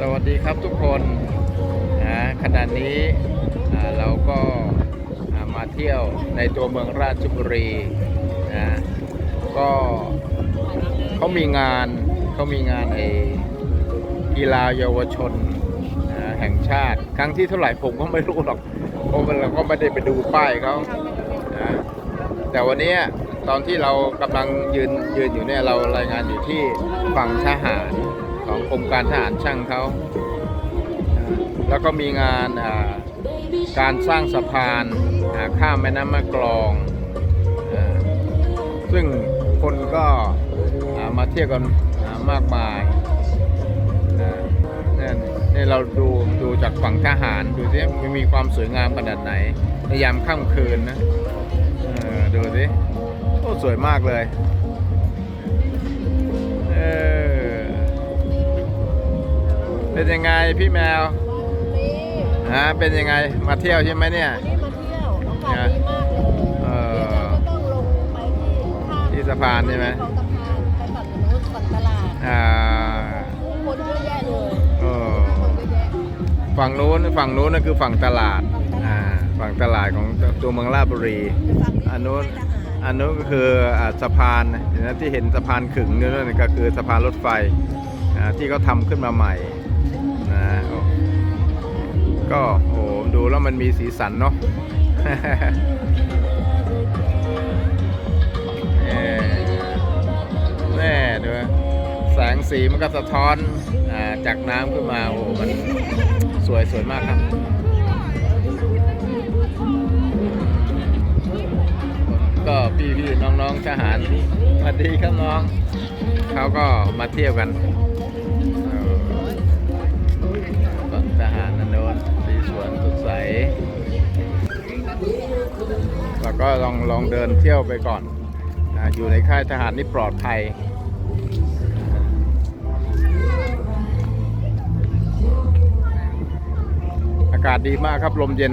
สวัสดีครับทุกคนนะขณะนี้เราก็มาเที่ยวในตัวเมืองราชบุรีนะก็เขามีงานเขามีงานไอกีฬาเยาวชนนะแห่งชาติ ครั้งที่เท่าไหร่ผมก็ไม่รู้หรอกเพราะเราก็ไม่ได้ไปดูป้ายเขานะแต่วันนี้ตอนที่เรากำลังยืนยืนอยู่เนี่ยเรารายงานอยู่ที่ฝั่งทหาร กรมการทหารช่างเขาแล้วก็มีงานการสร้างสะพานข้ามแม่น้ำแม่กลอง ซึ่งคนก็มาเที่ยวกันมากมายนี่เราดูดูจากฝั่งทหารดูสิมันมีความสวยงามขนาดไหนในยามค่ำคืนนะเออดูสิโอ้สวยมากเลย เป็นยังไงพี่แมวนี่ฮะเป็นยังไงมาเที่ยวใช่ไหมเนี่ยวันนี้มาเที่ยวอากาศดีมากเลยเออเดี๋ยวเราก็ต้องลงไปที่ข้างที่สะพานใช่ไหมของสะพานไปฝั่งนู้นฝั่งตลาดอ่าผู้คนเยอะแยะเลยเออคนเยอะแยะฝั่งนู้นฝั่งนู้นนั่นคือฝั่งตลาดอ่าฝั่งตลาดของตัวเมืองราชบุรีฝั่งนี้อันนู้นไม่ทหารอันนู้นก็คืออ่าสะพานเห็นไหมที่เห็นสะพานขึงนี่นั่นก็คือสะพานรถไฟอ่าที่เขาทำขึ้นมาใหม่นะโอ้ ก็โอ้ดูแล้วมันมีสีสันเนาะเอ่แน่ดูนะแสงสีมันก็สะท้อนอจากน้ำขึ้นมาโอ้โหมันสวยสวยมากครับก็พี่พี่ๆน้องๆทหารสวัสดีครับน้อง เขาก็มาเที่ยวกันทหารนันโนน สวนสดใส แล้วก็ลองลองเดินเที่ยวไปก่อนออยู่ในค่ายทหารนี่ปลอดภัยอากาศดีมากครับลมเย็น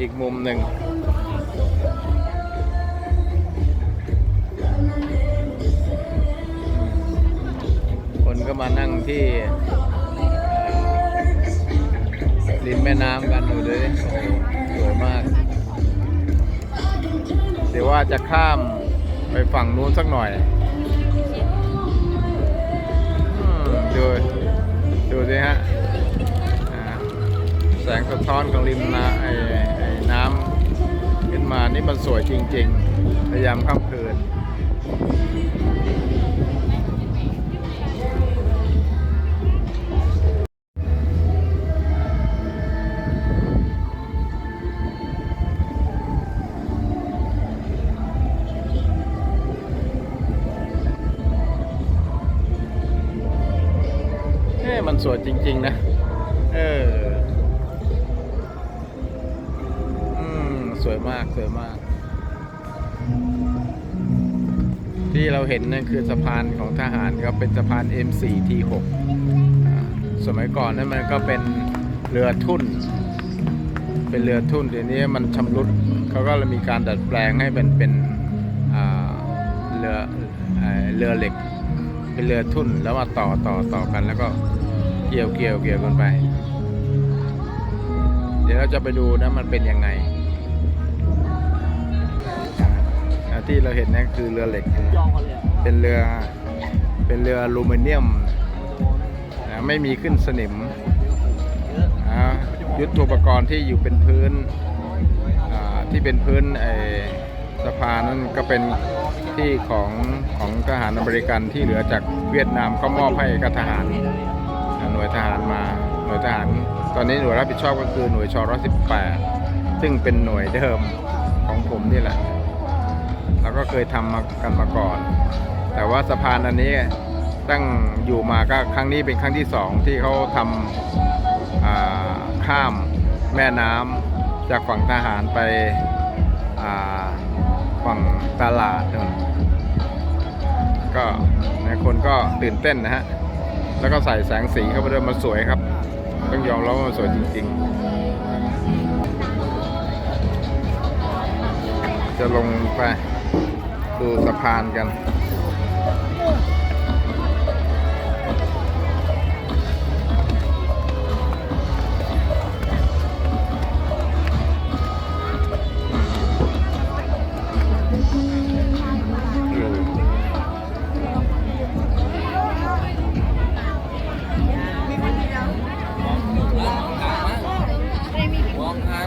อีกมุมหนึ่ง มานั่งที่ ริมแม่น้ำกันดูดิโอ้โหสวยมาก เดี๋ยวว่าจะข้ามไปฝั่งนู้นสักหน่อยดูดูสิฮะแสงสะท้อนของริมน้ำไอ้ไอ้น้ำขึ้นมานี่มันสวยจริง ๆ พยายามค่ำคืน มันสวยจริง ๆ นะ เอออืมสวยมากสวยมาก ที่เราเห็นนั่นคือสะพานของทหารครับเป็นสะพาน M4 T6 อ่าสมัยก่อนนั่นมันก็เป็นเรือทุ่น เป็นเรือทุ่นเดี๋ยวนี้มันชำรุดเขาก็เลยมีการดัดแปลงให้เป็นเป็นเรือเรือเหล็กเป็นเรือทุ่นแล้วมาต่อต่อต่อกันแล้วก็ เกี่ยวเกี่ยวเกี่ยวกันไป เดี๋ยวเราจะไปดูนะมันเป็นยังไงที่เราเห็นนั่นคือเรือเหล็ก เป็นเรือ เป็นเรืออลูมิเนียมนะไม่มีขึ้นสนิมอ่ายุทโธปกรณ์ที่อยู่เป็นพื้น ที่เป็นพื้นไอสะพานนั้นก็เป็นที่ของของทหารอเมริกันที่เหลือจากเวียดนามก็มอบให้กับทหาร หน่วยทหารมาหน่วยทหาร ตอนนี้หน่วยรับผิดชอบก็คือหน่วยช118ซึ่งเป็นหน่วยเดิมของผมนี่แหละเราก็เคยทำมากันมาก่อน แต่ว่าสะพานอันนี้ตั้งอยู่มาก็ครั้งนี้เป็นครั้งที่สองที่เขาทำาข้ามแม่น้ำจากฝั่งทหารไปฝั่งตลาดนนก็คนก็ตื่นเต้นนะฮะ แล้วก็ใส่แสงสีเข้าไปด้วยมันสวยครับ ต้องยอมรับว่ามันสวยจริง ๆ จะลงไปดูสะพานกัน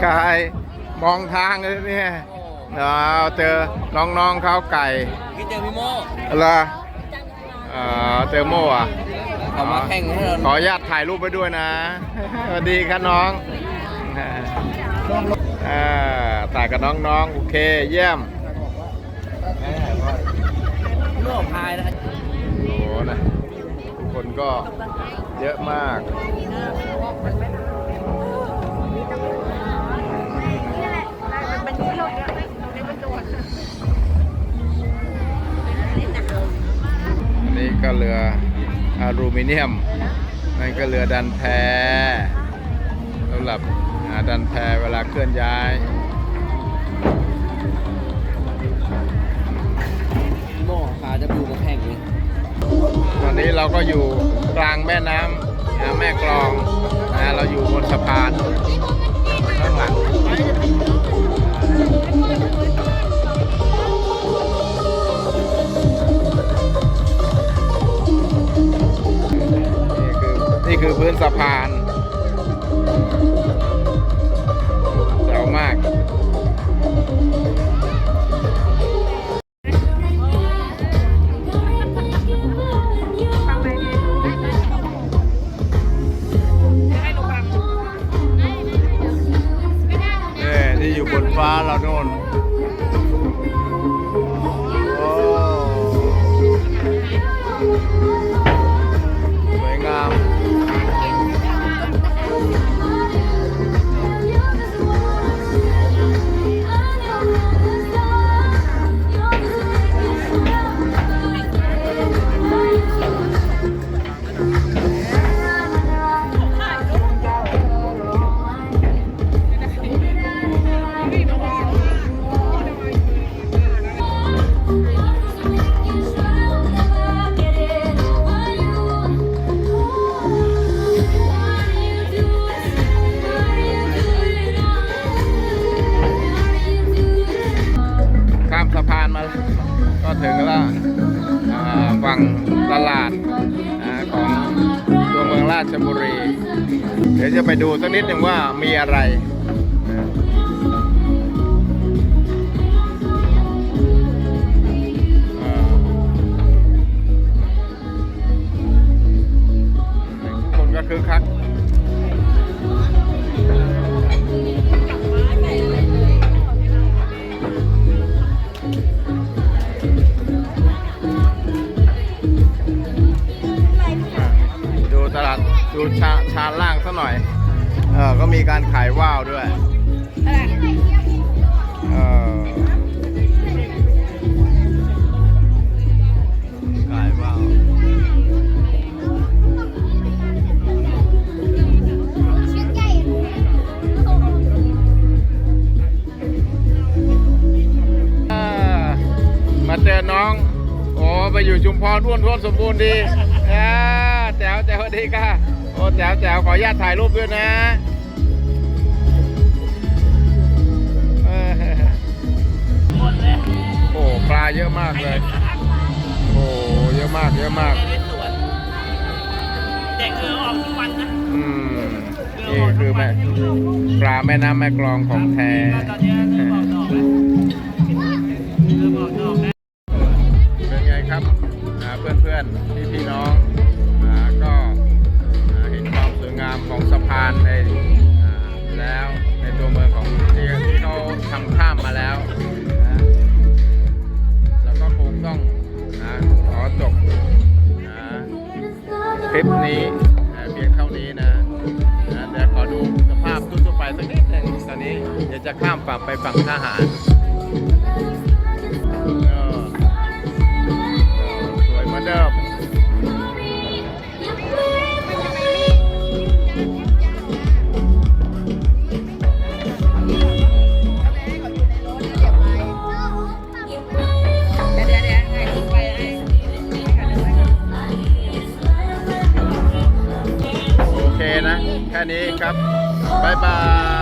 กายมองทางเลยเนี่ยเราเจอน้องๆเขาไก่พี่เจอพี่โม่เหรอเอ่อเจอโม่อะเขามาแข่งให้เราขออนุญาตถ่ายรูปไปด้วยนะสวัสดีครับน้องอ่าถ่ายกับน้องๆ โอเค เยี่ยมโม่พายนะโอ้โหนะทุกคนก็เยอะมาก ก็เรืออลูมิเนียม นั่นก็เรือดันแพสำหรับอ่าดันแพเวลาเคลื่อนย้ายโม่พาจะดูมาแข่งเลยตอนนี้เราก็อยู่กลางแม่น้ำนะแม่กลองนะเราอยู่บนสะพานข้างหลัง คือนี่คือพื้นสะพาน ดูสักนิดหนึ่งว่ามีอะไร คนก็คือคักดูตลาดดูชาชานล่างสักหน่อย ออก็มีการขายว่าวด้วย เออขายว่าวอ่ามาเจอน้อง โอ้ ไปอยู่ชุมพรท้วนท้วนสมบูรณ์ดีอ่าแจ๋วแจ๋วดีค่ะ โอ้แจ๋วแจ๋วขออนุญาตถ่ายรูปด้วยนะ เยอะมากเลย โอ้เยอะมากเยอะมากเด็กเออออกทุกวันนะอืมนี่คือแม่ปลาแม่น้ำแม่กลองของแท้ตอนนี้เริ่มออกดอกแล้วเริ่มออกดอกแล้วเป็นไงครับเพื่อนเพื่อนพี่พี่ๆน้อง จะข้ามฝั่งไปฝั่งทหารสวยเหมือนเดิมแค่นี้ครับ บ๊ายบาย